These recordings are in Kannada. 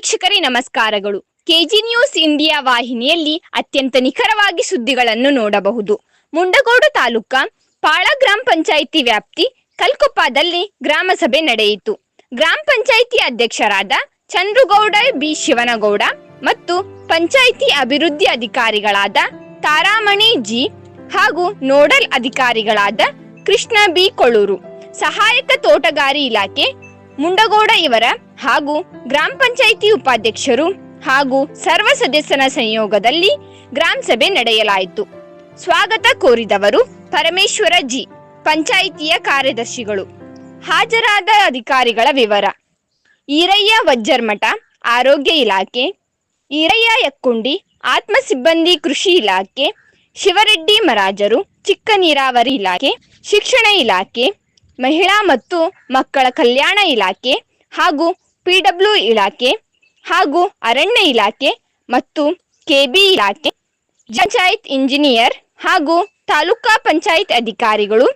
ವೀಕ್ಷಕರೇ, ನಮಸ್ಕಾರಗಳು. ಕೆಜಿ ನ್ಯೂಸ್ ಇಂಡಿಯಾ ವಾಹಿನಿಯಲ್ಲಿ ಅತ್ಯಂತ ನಿಖರವಾಗಿ ಸುದ್ದಿಗಳನ್ನು ನೋಡಬಹುದು. ಮುಂಡಗೋಡು ತಾಲೂಕಾ ಪಾಳ ಗ್ರಾಮ ಪಂಚಾಯಿತಿ ವ್ಯಾಪ್ತಿ ಕಲ್ಕೊಪ್ಪದಲ್ಲಿ ಗ್ರಾಮ ಸಭೆ ನಡೆಯಿತು. ಗ್ರಾಮ ಪಂಚಾಯಿತಿ ಅಧ್ಯಕ್ಷರಾದ ಚಂದ್ರುಗೌಡ, ಬಿ. ಶಿವನಗೌಡ ಮತ್ತು ಪಂಚಾಯಿತಿ ಅಭಿವೃದ್ಧಿ ಅಧಿಕಾರಿಗಳಾದ ತಾರಾಮಣಿ ಜಿ ಹಾಗೂ ನೋಡಲ್ ಅಧಿಕಾರಿಗಳಾದ ಕೃಷ್ಣ ಬಿ. ಕೊಳೂರು. ಸಹಾಯಕ ತೋಟಗಾರಿ ಇಲಾಖೆ ಮುಂಡಗೋಡ ಇವರ ಹಾಗೂ ಗ್ರಾಮ ಪಂಚಾಯಿತಿ ಉಪಾಧ್ಯಕ್ಷರು ಹಾಗೂ ಸರ್ವ ಸದಸ್ಯನ ಸಂಯೋಗದಲ್ಲಿ ಗ್ರಾಮ ಸಭೆ ನಡೆಯಲಾಯಿತು. ಸ್ವಾಗತ ಕೋರಿದವರು ಪರಮೇಶ್ವರ ಜಿ, ಪಂಚಾಯಿತಿಯ ಕಾರ್ಯದರ್ಶಿಗಳು. ಹಾಜರಾದ ಅಧಿಕಾರಿಗಳ ವಿವರ. ಈರಯ್ಯ ವಜ್ಜರ್ಮಠ, ಆರೋಗ್ಯ ಇಲಾಖೆ. ಈರಯ್ಯ ಯಕ್ಕುಂಡಿ, ಆತ್ಮ ಸಿಬ್ಬಂದಿ ಕೃಷಿ ಇಲಾಖೆ. ಶಿವರೆಡ್ಡಿ ಮರಾಜರು, ಚಿಕ್ಕ ನೀರಾವರಿ ಇಲಾಖೆ. ಶಿಕ್ಷಣ ಇಲಾಖೆ. ಮಹಿಳಾ ಮತ್ತು ಮಕ್ಕಳ ಕಲ್ಯಾಣ ಇಲಾಖೆ ಹಾಗೂ ಪಿಡಬ್ಲ್ಯೂ ಇಲಾಖೆ ಹಾಗೂ ಅರಣ್ಯ ಇಲಾಖೆ ಮತ್ತು ಕೆಬಿ ಇಲಾಖೆ, ಪಂಚಾಯತ್ ಇಂಜಿನಿಯರ್ ಹಾಗೂ ತಾಲೂಕಾ ಪಂಚಾಯತ್ ಅಧಿಕಾರಿಗಳು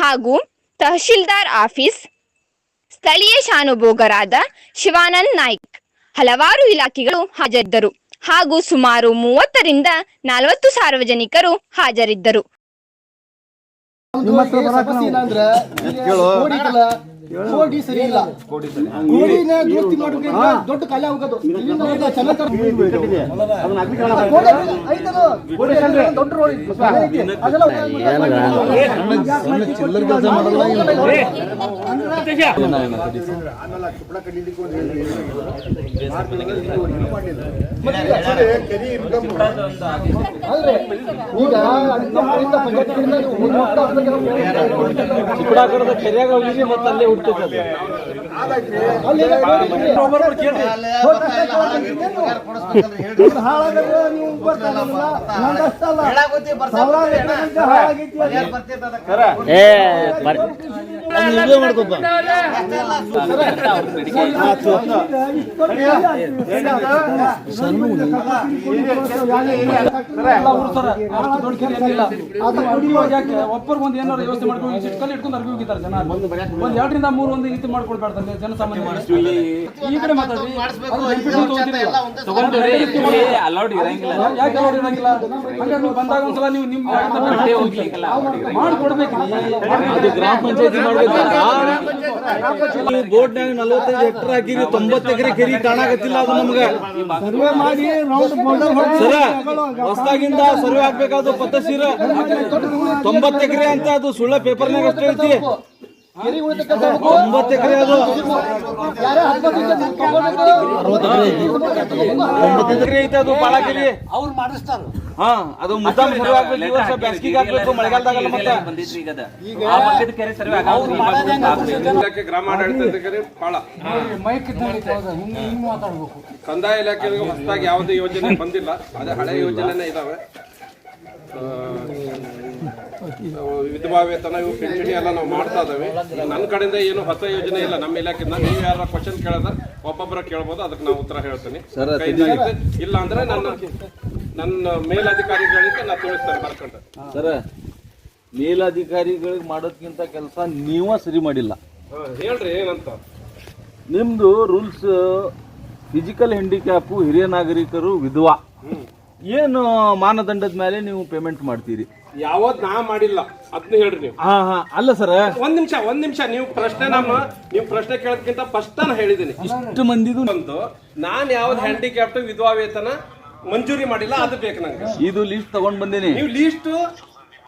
ಹಾಗೂ ತಹಶೀಲ್ದಾರ್ ಆಫೀಸ್, ಸ್ಥಳೀಯ ಶಾನುಭೋಗರಾದ ಶಿವಾನಂದ್ ನಾಯ್ಕ್ ಹಲವಾರು ಇಲಾಖೆಗಳು ಹಾಜರಿದ್ದರು ಹಾಗೂ ಸುಮಾರು ಮೂವತ್ತರಿಂದ ನಲವತ್ತು ಸಾರ್ವಜನಿಕರು ಹಾಜರಿದ್ದರು. ಕೋಡಿ ಸರಿ ಇಲ್ಲ. ಕೋಡಿನ ದುರಸ್ತಿ ಮಾಡ್ಬೇಕಂದ್ರೆ ದೊಡ್ಡ ಕಾಲ ಹೋಗೋದು ಇಲ್ಲಿಂದ ಹೋದ್ರೆ ಚೆನ್ನಾಗ್ ದೊಡ್ಡ ರೋಡ್ ಐತಿ. ಅದೆಲ್ಲ ಚಿಕ್ಕಡಾಕರದ ಕೆರೆಯಾಗ ಹೋಗಿದ್ವಿ ಮತ್ತೆ ಅಲ್ಲೇ? ಇದು ಹಾಳಾಗದ ನೀವು ಬರ್ತಾರಲ್ಲ, ನಂದು ಅಷ್ಟಲ್ಲ. ಸಾವಿರಾರು ಎಕರೆ ಗಂಟೆ ಹಾಳಾಗೈತಿ ಅದು. ಏ ವಿಡಿಯೋ ಮಾಡ್ಕೊಪ್ಪ ಒಬ್ಬರಿಗೆ ಒಂದು ಏನಾರು ವ್ಯವಸ್ಥೆ ಮಾಡ್ಕೊಂಡು ಕಲ್ಲಿ ಇಟ್ಕೊಂಡು ಅರ್ಬಿ ಹೋಗಿದ್ದಾರೆ ಜನ ಒಂದ್ ಎರಡರಿಂದ ಮೂರು ಒಂದು ಇದು ಮಾಡ್ಕೊಳ್ಬಾರ್ದಂತೆ ಜನಸಾಮಾನ್ಯ ಈ ಕಡೆ ಮಾತಾಡಿ. ಅಲೌಡ್ ಇರಂಗಿಲ್ಲ ಯಾಕೆ allowed ಇರಂಗಿಲ್ಲ ಹಂಗಾರೆ ನೀವು ಬಂದಾಗ ಒಂದ್ಸಲ ನೀವು ನಿಮ್ ಮಾಡ್ಕೊಡ್ಬೇಕು ಅದು ಗ್ರಾಮ ಪಂಚಾಯತಿ ಬೋರ್ಡ್ನಾಗ ನಲವತ್ತೈದು ಹೆಕ್ಟರ್ ಹಾಕಿರಿ ತೊಂಬತ್ತು ಎಕರೆ ಕೆರಿ ಕಾಣಾಕತ್ತಿಲ್ಲ ಅದು ನಮ್ಗೆ. ಸರ್ವೆ ಮಾಡಿ ಸರ ಹೊಸದಾಗಿಂದ ಸರ್ವೆ ಆಗ್ಬೇಕಾದ್ರು ಪತ್ತಸೀರ ತೊಂಬತ್ತು ಎಕರೆ ಅಂತ ಅದು ಸುಳ್ಳ ಪೇಪರ್ನಾಗ ಅಷ್ಟೇ ಐತಿ. ಎಕರೆ ಅದು. ಎಕರೆ ಐತಿ ಅವ್ರು ಮಾಡಿಸ್ತಾರ. ಹಾ ಅದು ಮುದ್ದಾಮ್ ಸರ್ವೆ ಆಗ್ಬೇಕು ಈ ವರ್ಷ ಬ್ಯಾಸ್ಗಿಗೆ ಆಗ್ಬೇಕು ಮಳೆಗಾಲದಾಗಲ್ಲ ಮತ್ತೆ. ಇಲಾಖೆ ಮಾತಾಡ್ಬೇಕು. ಕಂದಾಯ ಇಲಾಖೆಗೆ ಹೊಸದಾಗಿ ಯಾವುದೇ ಯೋಜನೆ ಬಂದಿಲ್ಲ. ಅದೇ ಹಳೆ ಯೋಜನೆನೇ ಇದಾವೆ. ವಿಧವಾ ವೇತನ ಇವು ಪಿಂಚಣಿ ಎಲ್ಲ ನಾವು ಮಾಡ್ತಾ ಇದ್ದೇವೆ. ನನ್ನ ಕಡೆಯಿಂದ ಏನು ಹೊಸ ಯೋಜನೆ ಇಲ್ಲ ನಮ್ಮ ಇಲಾಖೆಯಿಂದ ನೀವು ಯಾರ ಕ್ವಶನ್ ಕೇಳಿದ್ರೆ ಒಬ್ಬೊಬ್ಬರ ಕೇಳ್ಬೋದು ಅದಕ್ಕೆ ನಾವು ಉತ್ತರ ಹೇಳ್ತೀನಿ. ಇಲ್ಲ ಅಂದ್ರೆ ನನ್ನ ನನ್ನ ಮೇಲಧಿಕಾರಿಗಳಿಗೆ ನಾನು ತಿಳಿಸ್ತೇನೆ ಬರ್ಕೊಂಡ. ಸರ ಮೇಲಧಿಕಾರಿಗಳಿಗೆ ಮಾಡೋದ್ಕಿಂತ ಕೆಲಸ ನೀವ ಸರಿ ಮಾಡಿಲ್ಲ. ಹೇಳ್ರಿ ಏನಂತ? ನಿಮ್ದು ರೂಲ್ಸ್ ಫಿಸಿಕಲ್ ಹ್ಯಾಂಡಿಕ್ಯಾಪು ಹಿರಿಯ ನಾಗರಿಕರು ವಿಧವಾ. ಏನು ಮಾನದಂಡದ ಮೇಲೆ ನೀವು ಪೇಮೆಂಟ್ ಮಾಡ್ತೀರಿ? ಯಾವತ್ ನಾ ಮಾಡಿಲ್ಲ. ಅದ್ನ ಹೇಳ್ರಿ ನೀವು. ಹಾ ಹಾ. ಅಲ್ಲ ಸರ್. ಒಂದ್ ನಿಮಿಷ ಒಂದ್ ನಿಮಿಷ. ನೀವು ಪ್ರಶ್ನೆ ನಮ್ಮ ನೀವು ಪ್ರಶ್ನೆ ಕೇಳೋದಕ್ಕಿಂತ ಫಸ್ಟ್ ನಾನು ಹೇಳಿದ್ದೀನಿ. ಇಷ್ಟು ಮಂದಿದು ಬಂದು ನಾನ್ ಯಾವ್ದು ಹ್ಯಾಂಡಿಕ್ಯಾಪ್ಟ್ ವಿಧವಾ ವೇತನ ಮಂಜೂರಿ ಮಾಡಿಲ್ಲ ಅದು ಬೇಕು ನಂಗೆ. ಇದು ಲಿಸ್ಟ್ ತಗೊಂಡ್ ಬಂದೇನಿ. ನೀವು ಲೀಸ್ಟ್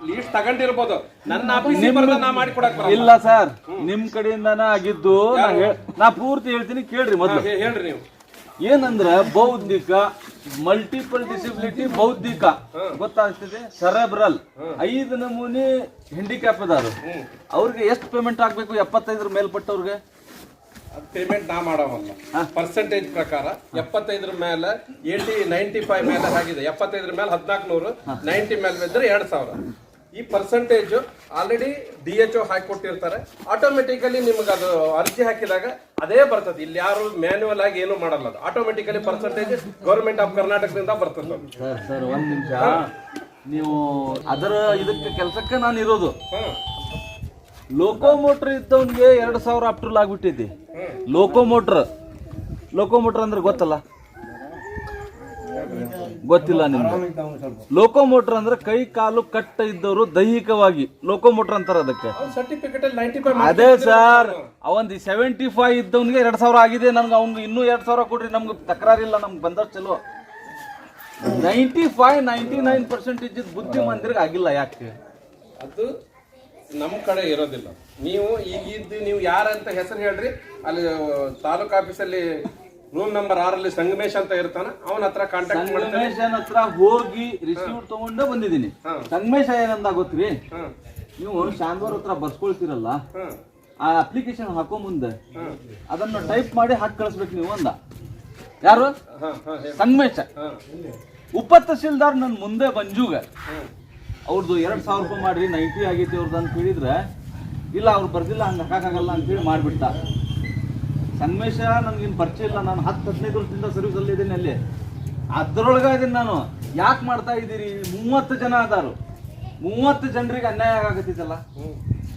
ಲೀಸ್ಟ್ ತಗೊಂಡಿರ್ಬೋದು. ನನ್ನ ಆಫೀಸಿಗೆ ಬರೋದ ನಾ ಮಾಡಿ ಕೊಡಕ್ ಬರಲ್ಲ. ಇಲ್ಲ ಸರ್. ನಿಮ್ ಕಡೆಯಿಂದಾನ ಆಗಿದ್ದು ನಾ ಹೇಳ್- ನಾ ಪೂರ್ತಿ ಹೇಳ್ತೀನಿ ಕೇಳ್ರಿ ಮೊದಲು. ಹೇ- ಹೇಳ್ರಿ ನೀವು. ಏನಂದ್ರ ಬೌದ್ಧಿಕ ಮಲ್ಟಿಪಲ್ ಡಿಸಿಬಿಲಿಟಿ ಬೌದ್ಧಿಕ. ಗೊತ್ತಾಗ್ತದೆ? ಸೆರೆಬ್ರಲ್ ಐದು ನಮೂನಿ ಹ್ಯಾಂಡಿಕ್ಯಾಪ್ ಅದಾರು ಅವ್ರಿಗೆ ಎಷ್ಟು ಪೇಮೆಂಟ್ ಆಗ್ಬೇಕು? ಎಪ್ಪತ್ತೈದರ ಮೇಲ್ಪಟ್ಟವ್ರಿಗೆ? ಪೇಮೆಂಟ್ ನಾ ಮಾಡೋವಲ್ಲ. ಪರ್ಸೆಂಟೇಜ್ ಪ್ರಕಾರ ಎಪ್ಪತ್ತೈದರ ಮೇಲೆ ಏಟಿ ನೈಂಟಿ ಫೈವ್ ಮೇಲೆ ಆಗಿದೆ. ಎಪ್ಪತ್ತೈದರ ಮೇಲೆ ಹದಿನಾಲ್ಕು ನೂರು ನೈಂಟಿ ಮೇಲೆ ಬಿದ್ದರೆ ಎರಡು ಸಾವಿರ. ಈ percentage already D H O ಹಾಕಿಕೊಟ್ಟಿರ್ತಾರೆ. Automatically ನಿಮ್ಗೆ ಅದು ಅರ್ಜಿ ಹಾಕಿದಾಗ ಅದೇ ಬರ್ತದೆ. ಇಲ್ಲಿ ಯಾರು ಮ್ಯಾನ್ಯುವಲ್ ಆಗಿ ಏನು ಮಾಡಲ್ಲ ಅದು. ಆಟೋಮೆಟಿಕಲಿ ಪರ್ಸೆಂಟೇಜ್ ಗೌರ್ಮೆಂಟ್ ಆಫ್ ಕರ್ನಾಟಕದಿಂದ ಬರ್ತದೆ ಸರ್ ಸರ್ ಒಂದ್ ನಿಮಿಷ. ನೀವು ಅದರ ಇದಕ್ಕೆ ಕೆಲಸಕ್ಕೆ ನಾನು ಇರೋದು. ಲೋಕೋಮೋಟರ್ ಇದ್ದವನಿಗೆ ಎರಡು ಸಾವಿರ ಅಪ್ಟೂಲ್ ಆಗ್ಬಿಟ್ಟಿದ್ದೆ ಲೋಕೋಮೋಟರ್ ಲೋಕೋಮೋಟರ್ ಅಂದ್ರೆ ಗೊತ್ತಲ್ಲ? ಗೊತ್ತಿಲ್ಲ ನಿಮ್ಗೆ. ಲೋಕೋಮೋಟರ್ ಅಂದ್ರೆ ಕೈ ಕಾಲು ಕಟ್ಟ ಇದ್ದವರು ದೈಹಿಕವಾಗಿ ಲೋಕೋಮೋಟರ್ ಅಂತಾರ ಅದಕ್ಕೆ. ಅದೇ ಸರ್ ಅವಂದ್ ಸೆವೆಂಟಿ ಫೈವ್ ಇದ್ದವನಿಗೆ ಎರಡ್ ಸಾವಿರ ಆಗಿದೆ ನಮ್ಗೆ ಅವ್ನಿಗೆ ಇನ್ನೂ ಎರಡ್ ಸಾವಿರ ಕೊಡ್ರಿ ನಮ್ಗೆ ತಕರಾರಿಲ್ಲ ನಮ್ಗೆ ಬಂದಷ್ಟು ಚಲೋ. Ninety five ninety nine percent ಇದ್ದಿದ್ದು ಬುದ್ಧಿ ಮಂದಿರಿಗೆ ಆಗಿಲ್ಲ ಯಾಕೆ? ಅದು ನಮ್ಮ ಕಡೆ ಇರೋದಿಲ್ಲ. ನೀವು ಈಗಿದ್ದು ನೀವು ಯಾರಂತ ಹೆಸರು ಹೇಳ್ರಿ ಅಲ್ಲಿ ತಾಲೂಕ್ ಆಫೀಸಲ್ಲಿ ರೂಮ್ ನಂಬರ್ ಆರಲ್ಲಿ ಸಂಗಮೇಶ್ ಅಂತ ಇರ್ತಾನ. ಅವನ ಹತ್ರ ಕಾಂಟ್ಯಾಕ್ಟ್ ಸಂಗಮೇಶ್ ಸಂಗಮೇಶನ್ ಹತ್ರ ಹೋಗಿ ರಿಸೀವ್ ತಗೊಂಡೇ ಬಂದಿದ್ದೀನಿ. ಸಂಗಮೇಶ ಏನಂದ ಗೊತ್ತ್ರಿ? ನೀವು ಶಾಂದವ್ರ ಹತ್ರ ಬರ್ಸ್ಕೊಳ್ತೀರಲ್ಲ ಆ ಅಪ್ಲಿಕೇಶನ್ ಹಾಕೋ ಮುಂದೆ ಅದನ್ನ ಟೈಪ್ ಮಾಡಿ ಹಾಕಿ ಕಳಿಸ್ಬೇಕು ನೀವು ಅಂದ. ಯಾರು? ಸಂಗಮೇಶ. ಉಪ ತಹಸೀಲ್ದಾರ್ ನನ್ನ ಮುಂದೆ ಬಂಜುಗ. ಅವ್ರದ್ದು ಎರಡು ಸಾವಿರ ರೂಪಾಯಿ ಮಾಡ್ರಿ ನೈಂಟಿ ಆಗೈತಿ ಅವ್ರದ್ದು ಅಂತ ಹೇಳಿದ್ರೆ ಇಲ್ಲ ಅವ್ರು ಬರ್ದಿಲ್ಲ ಹಂಗೆ ಹಾಕಾಗಲ್ಲ ಅಂತೇಳಿ ಮಾಡಿಬಿಟ್ಟ. ಸಂಗಮೇಶ ನನಗೇನು ಪರಿಚಯ ಇಲ್ಲ. ನಾನು ಹತ್ತು ಹದಿನೈದು ವರ್ಷದಿಂದ ಸರ್ವಿಸ್ ಅಲ್ಲಿ ಇದ್ದೀನಿ ಅಲ್ಲಿ. ಅದರೊಳಗೆ ಇದೀನಿ ನಾನು. ಯಾಕೆ ಮಾಡ್ತಾ ಇದ್ದೀರಿ? ಮೂವತ್ತು ಜನ ಅದಾರು ಮೂವತ್ತು ಜನರಿಗೆ ಅನ್ಯಾಯ ಆಗತ್ತಿತ್ತಲ್ಲ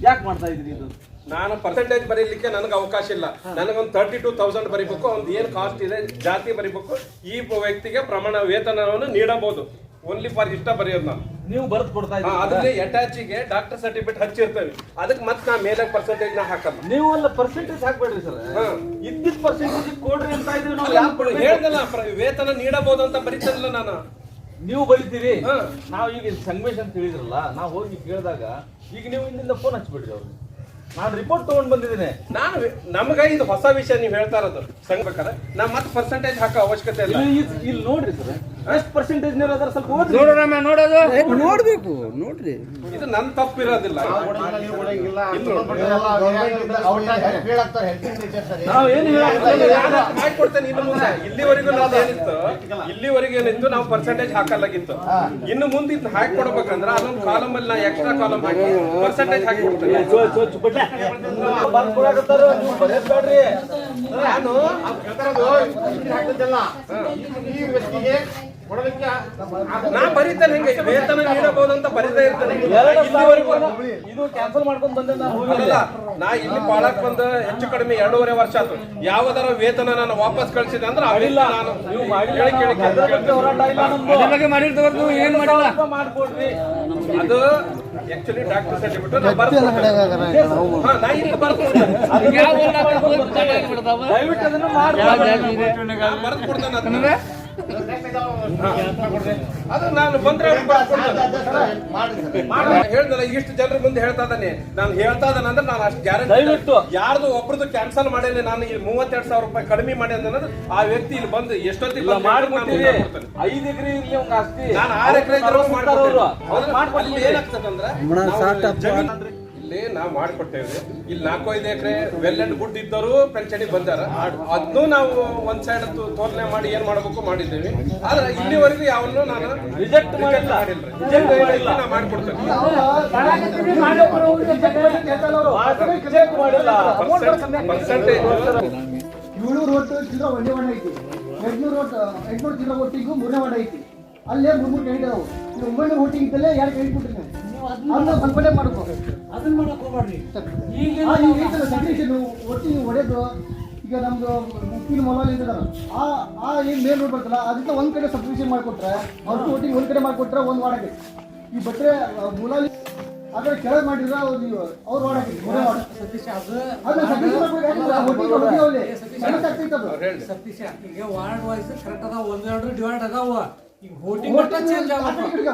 ಯಾಕೆ ಮಾಡ್ತಾ ಇದ್ದೀರಿ ಇದು? ನಾನು ಪರ್ಸೆಂಟೇಜ್ ಬರೀಲಿಕ್ಕೆ ನನಗೆ ಅವಕಾಶ ಇಲ್ಲ. ನನಗೊಂದು ತರ್ಟಿ ಟೂ ತೌಸಂಡ್ ಬರೀಬೇಕು. ಅವ್ನು ಏನು ಕಾಸ್ಟ್ ಇದೆ, ಜಾತಿ ಬರೀಬೇಕು. ಈ ವ್ಯಕ್ತಿಗೆ ಪ್ರಮಾಣ ವೇತನವನ್ನು ನೀಡಬಹುದು. ಓನ್ಲಿ ಫಾರ್ ಇಷ್ಟ ಬರೆಯೋದು ನಾನು. ನೀವು ಬರ್ದು ಕೊಡ್ತಾ ಇದ್ದೀರಾ? ಅದನ್ನೇ ಅಟ್ಯಾಚಿಗೆ ಡಾಕ್ಟರ್ ಸರ್ಟಿಫಿಕೇಟ್ ಹಚ್ಚಿರ್ತೇವೆ. ಅದಕ್ಕೆ ಮತ್ತೆ ನಾ ಮೇಲೆ ಪರ್ಸೆಂಟೇಜ್ನ ಹಾಕಲ್ಲ. ನೀವು ಅಲ್ಲ ಪರ್ಸೆಂಟೇಜ್ ಹಾಕ್ಬೇಡ್ರಿ ಸರ್. ಇದ್ದಿದ್ ಪರ್ಸೆಂಟೇಜ್ ಕೊಡ್ರಿ ಅಂತ ಇದ್ದೀವಿ ನಾವು. ಯಾಕೆ ಕೊಡ್ಬೇಕು? ಹೇಳ್ದಲ್ಲ ಪ್ರ- ವೇತನ ನೀಡಬಹುದು ಅಂತ ಬರೀತಲ್ಲ ನಾನು. ನೀವು ಬರೀತೀರಿ? ಹಾ. ನಾವು ಈಗ ಸಂಗಮೇಶ್ ಅಂತ ಹೇಳಿದ್ರಲ್ಲ ನಾವು ಹೋಗಿ ಕೇಳಿದಾಗ ಈಗ ನೀವು ಇಲ್ಲಿಂದ ಫೋನ್ ಹಚ್ಬಿಡ್ರಿ ಅವ್ರು. ನಾನು ರಿಪೋರ್ಟ್ ತಗೊಂಡ್ ಬಂದಿದ್ದೀನಿ. ನಾನು ನಮಗ ಇದು ಹೊಸ ವಿಷಯ ನೀವು ಹೇಳ್ತಾ ಇರೋದು. ಸಂಗ್ಬೇಕಾರೆ ನಾ ಮತ್ತೆ ಪರ್ಸೆಂಟೇಜ್ ಹಾಕೋ ಅವಶ್ಯಕತೆ ಇಲ್ಲ ಇಲ್ಲಿ ಇಲ್ಲಿ ನೋಡ್ರಿ ಸರ್. ಎಷ್ಟು ಪರ್ಸೆಂಟೇಜ್ ಅದರ ಸ್ವಲ್ಪ ನೋಡ್ರಿ. ಇದು ನನ್ ತಪ್ಪಿರೋದಿಲ್ಲ. ನಾವು ಏನು ಮಾಡ್ಕೊಡ್ತೇನೆ ಇನ್ನು ಮುಂದೆ. ಇಲ್ಲಿವರೆಗೂ ನಾವು ಏನಿತ್ತು ಇಲ್ಲಿವರೆಗೂ ಏನಿತ್ತು ನಾವು ಪರ್ಸೆಂಟೇಜ್ ಹಾಕಲಾಗಿತ್ತು. ಇನ್ನು ಮುಂದೆ ಇದನ್ನ ಹಾಕಿ ಕೊಡ್ಬೇಕಂದ್ರೆ ಅದೊಂದು ಕಾಲಮ್ ಅಲ್ಲಿ ನಾ ಎಕ್ಸ್ಟ್ರಾ ಕಾಲಮ್ ಹಾಕಿ ಪರ್ಸೆಂಟೇಜ್ ಹಾಕಿ ಕೊಡ್ತೇನೆ. ನಾನು ಈ ವ್ಯಕ್ತಿಗೆ ನಾ ಬರೀತೇನೆ ಹಿಂಗೆ ವೇತನ ನೀಡಬಹುದು ಅಂತ ಬರೀತಾ ಇರ್ತೇನೆ. ಎರಡು ಇಲ್ಲಿವರೆಗೂ ಸಾವಿರ ಇದು ಕ್ಯಾನ್ಸಲ್ ಮಾಡ್ಕೊಂಡ್ ಬಂದೆ ನಾನು ಅಲ್ಲ ನಾ ಇಲ್ಲಿ ಪಾಳಕ್ ಬಂದ ಹೆಚ್ಚು ಕಡಿಮೆ ಎರಡೂವರೆ ವರ್ಷ ಆಯ್ತು ಯಾವ್ದಾರ ವೇತನ ನಾನು ವಾಪಸ್ ಕಳಿಸಿದೆ ಅಂದ್ರೆ ಅವಿಲ್ಲ ನಾನು ಮಾಡಿರ್ತವ್ರು ಏನ್ ಮಾಡಿಲ್ಲ. ಮಾಡ್ಕೊಡ್ರಿ. ಅದು ಆಕ್ಚುಲಿ ಡಾಕ್ಟರ್ ಸರ್ಟಿಫಿಕೇಟ್ ನಾ. ದಯವಿಟ್ಟು ಅದನ್ನ ಮಾಡಿ ನಾ ಬರ್ಕೊಡ್ತೇನೆ ಅದನ್ನ. ಹಾ. ಅದು ನಾನು ಬಂದ್ರೆ ಹೇಳ್ದಲ್ಲ ಇಷ್ಟು ಜನರ ಮುಂದೆ ಹೇಳ್ತಾ ಇದ್ದಾನೆ. ನಾನು ಹೇಳ್ತಾ ಇದ್ದಾನೆ ಅಂದ್ರೆ ನಾನು ಅಷ್ಟು ಗ್ಯಾರಂಟಿ. ಯಾರ್ದು ಒಬ್ರದ್ದು ಕ್ಯಾನ್ಸಲ್ ಮಾಡೇನೆ ನಾನು ಇಲ್ಲಿ ಮೂವತ್ತೆರಡು ಸಾವಿರ ರೂಪಾಯಿ ಕಡಿಮೆ ಮಾಡಿ ಅನ್ನೋದು ಆ ವ್ಯಕ್ತಿ ಇಲ್ಲಿ ಬಂದು ಎಷ್ಟೊತ್ತಿಗೆ ಇಲ್ಲ ಬಂದು ನಾನು ಮಾಡ್ಕೊಡ್ತೀವಿ ಕೊಡ್ತೇನೆ. ಐದು ಎಕರೆ ಇಲ್ಲಿ ಆಸ್ತಿ. ನಾನು ಆರು ಎಕರೆ ಇದ್ರೂ ಮಾಡ್ಕೊಡ್ತೇನೆ. ಏನಾಗ್ತದಂದ್ರೆ ಇಲ್ಲಿ ನಾವು ಮಾಡಿಕೊಟ್ಟೇವೆ ಇಲ್ಲಿ ನಾಲ್ಕು ಐದು ಎಕರೆ ವೆಲ್ ಅಂಡ್ ಗುಡ್ ಇದ್ದವರು ಪೆನ್ಷನಿಗೆ ಬಂದಾರ ಅದನ್ನು ನಾವು ಒಂದ್ ಸೈಡ್ ತೋರ್ನೆ ಮಾಡಿ ಏನ್ ಮಾಡ್ಬೇಕು ಮಾಡಿದ್ದೇವೆ ಆದ್ರೆ ಇಲ್ಲಿವರೆಗೂ ಯಾವನ್ನೂ ನಾನು ರಿಜೆಕ್ಟ್ ಮಾಡಿಲ್ಲ ರಿಜೆಕ್ಟ್ ಮಾಡಿಲ್ಲ ನಾ ಮಾಡ್ಕೊಡ್ತೇನೆ ಏಳ್ನೂರು ಒಂದೇ ವಾರ್ಡ್ ಐತಿ ಎಂಟ್ನೂರು ರೋಡ್ ಎಂಟ್ನೂರು ಓಟಿಂಗು ಮೂರನೇ ಐತಿ ಅಲ್ಲೇ ಮೂರ್ ಮೂರು ಅದಾವು ನೀವು ಒಂಬೈನೂರು ಓಟಿಂಗ್ ಇದ್ದಲ್ಲೇ ಎರಡು ಕ್ಯಾಂಡಿಡೇಟ್ ಕೊಟ್ಟಿರಿ ಅದನ್ನ ಮಾಡ್ಕೋ. ಅದನ್ನ ಮಾಡಕ್ ಹೋಗ್ಬೇಡ್ರಿ. ಈಗ ಒಟ್ಟಿಗೆ ಹೊಡೆದು ಈಗ ನಮ್ದು ಮುಪ್ಪಿನ ಇದ್ದಾರ ಆ ಆ ಏನ್ ಮೇಲ್ ರೋಡ್ ಬರ್ತಲ್ಲ ಅದಕ್ಕೆ ಒಂದ್ ಕಡೆ ಸಬ್ಸ್ಕ್ರಿಪ್ಷನ್ ಮಾಡ್ಕೊಟ್ರೆ ಅವ್ರು ಒಟ್ಟಿಗೆ ಒಂದ್ ಕಡೆ ಮಾಡ್ಕೊಟ್ರೆ ಒಂದ್ ವಾಡಕ್ಕೆ ಈ ಬಟ್ರೆ ಮೊಲಾಲಿ ಅದ್ರ ಕೆಳಗೆ ಮಾಡಿದ್ರೆ ಅವ್ರು ನೀವು ಅವ್ರು ವಾಡ ಸತೀಶ ಅದು ಸತೀಶ ಈಗ ವಾರ್ಡ್ ವೈಸ್ ಕರೆಕ್ಟ್ ಅದಾವ ಒಂದೆರಡು ಡಿವೈಡ್ ಅದಾವ. ಈಗ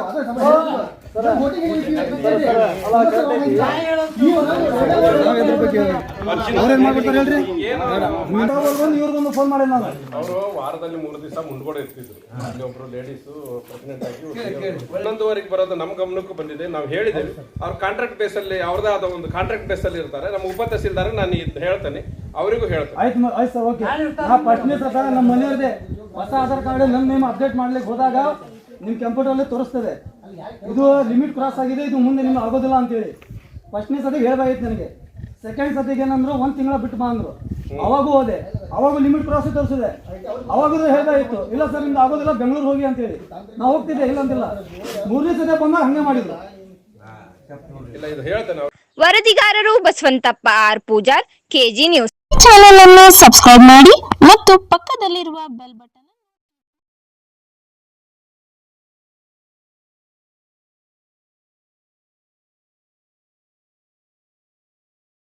ವೋಟಿಂಗ್ ಹೇಳ್ರಿ? ಚೇಂಜ್ ಬಂದು ಇವ್ರಿಗೊಂದು ಫೋನ್ ಮಾಡಿಲ್ಲ ನಾನು. ಅವರು ವಾರದಲ್ಲಿ ಮೂರು ದಿವಸ ಮುಂದ್ಗಡೆ ಇರ್ತಿದ್ರು. ಅಲ್ಲಿ ಒಬ್ರು ಲೇಡೀಸ್ ಪ್ರೆಗ್ನೆಂಟ್ ಆಗಿ ಹನ್ನೊಂದುವರೆಗೆ ಬರೋದು ನಮ್ಮ ಗಮನಕ್ಕೂ ಬಂದಿದೆ. ನಾವು ಹೇಳಿದ್ದೇವೆ ಅವ್ರ ಕಾಂಟ್ರಾಕ್ಟ್ ಬೇಸ್ ಅಲ್ಲಿ ಅವ್ರದೇ ಆದ ಒಂದು ಕಾಂಟ್ರಾಕ್ಟ್ ಬೇಸ್ ಅಲ್ಲಿ ಇರ್ತಾರೆ. ನಮ್ಮ ಉಪ ತಹಸೀಲ್ದಾರ ನಾನು ಇದ್ ಹೇಳ್ತೇನೆ. ಅವರಿಗೂ ಹೇಳ್ತೇನೆ. ಆಯ್ತು ಆಯ್ತು ಸರ್ ಓಕೆ. ಆ ಫಸ್ಟ್ನೇ ಪ್ರಕಾರ ನಮ್ಮ ಮನೆಯವ್ರದೇ ಹೊಸ ಆಧಾರ್ ಕಾರ್ಡ್ ನನ್ನ ನೇಮ್ ಅಪ್ಡೇಟ್ ಮಾಡ್ಲಿಕ್ಕೆ ಹೋದಾಗ ನಿಮ್ಮ ಕಂಪ್ಯೂಟರಲ್ಲಿ ತೋರಿಸ್ತದೆ. ಇದು ಲಿಮಿಟ್ ಕ್ರಾಸ್ ಆಗಿದೆ ಇದು ಮುಂದೆ ನಿಮ್ಗೆ ಆಗೋದಿಲ್ಲ ಅಂತೇಳಿ. ಫಸ್ಟ್ನೇ ಸತಿಗೆ ಹೇಳ್ಬೇಕಾಗಿತ್ತು ನನಗೆ. ಸೆಕೆಂಡ್ ಸತಿಗೆ ಏನಂದ್ರು ಒಂದ್ ತಿಂಗಳ ಬಿಟ್ಟು ಬಾ ಅಂದ್ರು. ಅವಾಗೂ ಹೋದೆ. ಅವಾಗೂ ಲಿಮಿಟ್ ಕ್ರಾಸ್ ತೋರಿಸಿದೆ. ಅವಾಗೂ ಇತ್ತು ಇಲ್ಲ ಸರ್ ನಿಮ್ದು ಆಗೋದಿಲ್ಲ ಬೆಂಗಳೂರು ಹೋಗಿ ಅಂತೇಳಿ. ನಾವು ಹೋಗ್ತಿದ್ದೆ ಇಲ್ಲ ಅಂತಿಲ್ಲ. ಮೂರನೇ ಸತಿ ಬಂದಾಗ ಹಂಗೆ ಮಾಡಿದ್ರು. ಇಲ್ಲ ಇದು ಹೇಳ್ತೇನೆ ವರದಿಗಾರರು Basavantappa R Pujar KG news. Channel ಅನ್ನು ಸಬ್ಸ್ಕ್ರೈಬ್ ಮಾಡಿ ಮತ್ತು ಪಕ್ಕದಲ್ಲಿರುವ ಬೆಲ್ ಬಟನ್